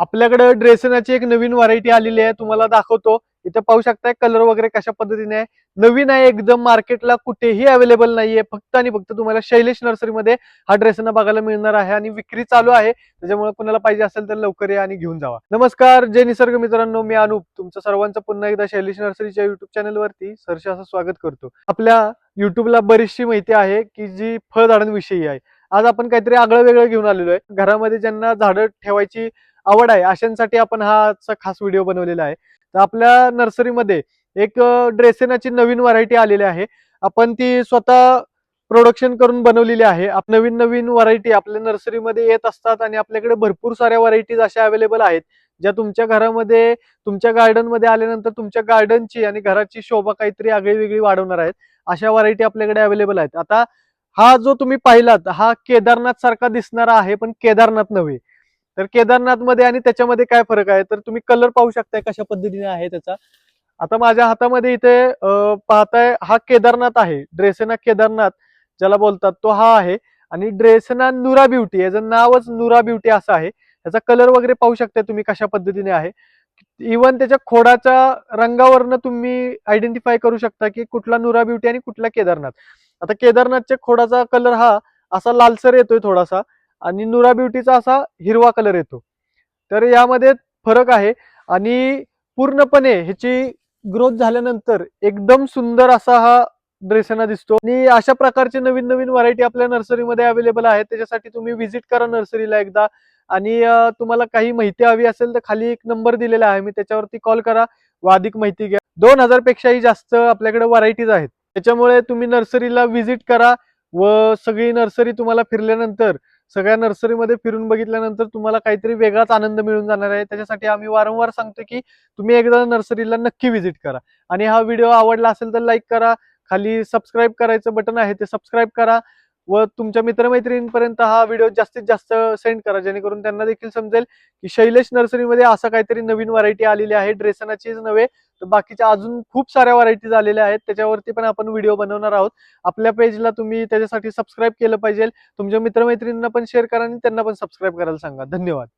आपल्याकडे ड्रेसनाची एक नवीन व्हरायटी आलेली आहे तुम्हाला दाखवतो. इथे पाहू शकताय कलर वगैरे कशा पद्धतीने आहे. नवीन आहे एकदम मार्केटला कुठेही अवेलेबल नाहीये. फक्त आणि फक्त तुम्हाला शैलेश नर्सरीमध्ये हा ड्रेसना बघायला मिळणार आहे आणि विक्री चालू आहे. त्याच्यामुळे कुणाला पाहिजे असेल तर लवकर या आणि घेऊन जावा. नमस्कार जय निसर्ग मित्रांनो मी अनुप. तुमचं सर्वांचं पुन्हा एकदा शैलेश नर्सरीच्या युट्यूब चॅनलवरती सरसे असं स्वागत करतो. आपल्या युट्यूबला बरीचशी माहिती आहे की जी फळझाडांविषयी आहे. आज आपण काहीतरी आगळं वेगळं घेऊन आलेलो आहे. घरामध्ये ज्यांना झाडं ठेवायची आवड आहे. अशांसाठी आपण हा आजचा खास व्हिडिओ बनवलेला आहे. तर आपल्या नर्सरीमध्ये एक ड्रेसेनाची नवीन व्हरायटी आलेली आहे. आपण ती स्वतः प्रोडक्शन करून बनवलेली आहे. आप- नवीन नवीन व्हरायटी आपल्या नर्सरीमध्ये येत असतात आणि आपल्याकडे भरपूर साऱ्या व्हरायटीज अशा अवेलेबल आहेत. ज्या तुमच्या घरामध्ये तुमच्या गार्डनमध्ये आल्यानंतर तुमच्या गार्डनची आणि घराची शोभा काहीतरी आगळी वेगळी वाढवणार आहेत. अशा व्हरायटी आपल्याकडे अवेलेबल आहेत. आता हा जो तुम्ही पाहिलात हा केदारनाथ सारखा दिसणारा आहे पण केदारनाथ नव्हे. तर केदारनाथमध्ये आणि त्याच्यामध्ये काय फरक आहे? तर तुम्ही कलर पाहू शकताय कशा पद्धतीने आहे त्याचा. आता माझ्या हातामध्ये इथे पाहताय हा केदारनाथ आहे. ड्रेसेना केदारनाथ ज्याला बोलतात तो हा आहे. आणि ड्रेसना नुरा ब्युटी याचं नावच नुरा ब्युटी असं आहे. त्याचा कलर वगैरे पाहू शकताय तुम्ही कशा पद्धतीने आहे. इवन त्याच्या खोडाच्या रंगावरनं तुम्ही आयडेंटिफाय करू शकता की कुठला नुरा ब्युटी आणि कुठला केदारनाथ. आता केदारनाथच्या खोडाचा कलर हा असा लालसर येतोय थोडासा. आणि नुरा ब्युटीचा असा हिरवा कलर येतो. तर यामध्ये फरक आहे आणि पूर्णपणे ह्याची ग्रोथ झाल्यानंतर एकदम सुंदर असा हा ड्रेसना दिसतो. आणि अशा प्रकारचे नवीन नवीन व्हरायटी आपल्या नर्सरीमध्ये अवेलेबल आहेत. त्याच्यासाठी तुम्ही व्हिजिट करा नर्सरीला एकदा. आणि तुम्हाला काही माहिती हवी असेल तर खाली एक नंबर दिलेला आहे. मी त्याच्यावरती कॉल करा. व अधिक माहिती घ्या. दोन हजार पेक्षाही जास्त आपल्याकडे व्हरायटीज आहेत. त्याच्यामुळे तुम्ही नर्सरीला व्हिजिट करा व सगळी नर्सरी तुम्हाला फिरल्यानंतर सगळ्या नर्सरीमध्ये फिरून बघितल्यानंतर तुम्हाला काहीतरी वेगळाच आनंद मिळून जाणार आहे. त्याच्यासाठी आम्ही वारंवार सांगतो की तुम्ही एकदा नर्सरीला नक्की व्हिजिट करा. आणि हा व्हिडिओ आवडला असेल तर लाईक करा. खाली सबस्क्राईब करायचं बटन आहे ते सबस्क्राईब करा. व तुमच्या मित्रमैत्रिणींपर्यंत हा व्हिडिओ जास्तीत जास्त सेंड करा जेणेकरून त्यांना देखील समजेल की शैलेश नर्सरीमध्ये असं काहीतरी नवीन व्हरायटी आलेली आहे. ड्रेसनाचीच नव्हे तर बाकीच्या अजून खूप साऱ्या व्हरायटीज आलेल्या आहेत. त्याच्यावरती पण आपण व्हिडिओ बनवणार आहोत. आपल्या पेजला तुम्ही त्याच्यासाठी सबस्क्राईब केलं पाहिजे. तुमच्या मित्रमैत्रिणींना पण शेअर करा आणि त्यांना पण सबस्क्राईब करायला सांगा. धन्यवाद.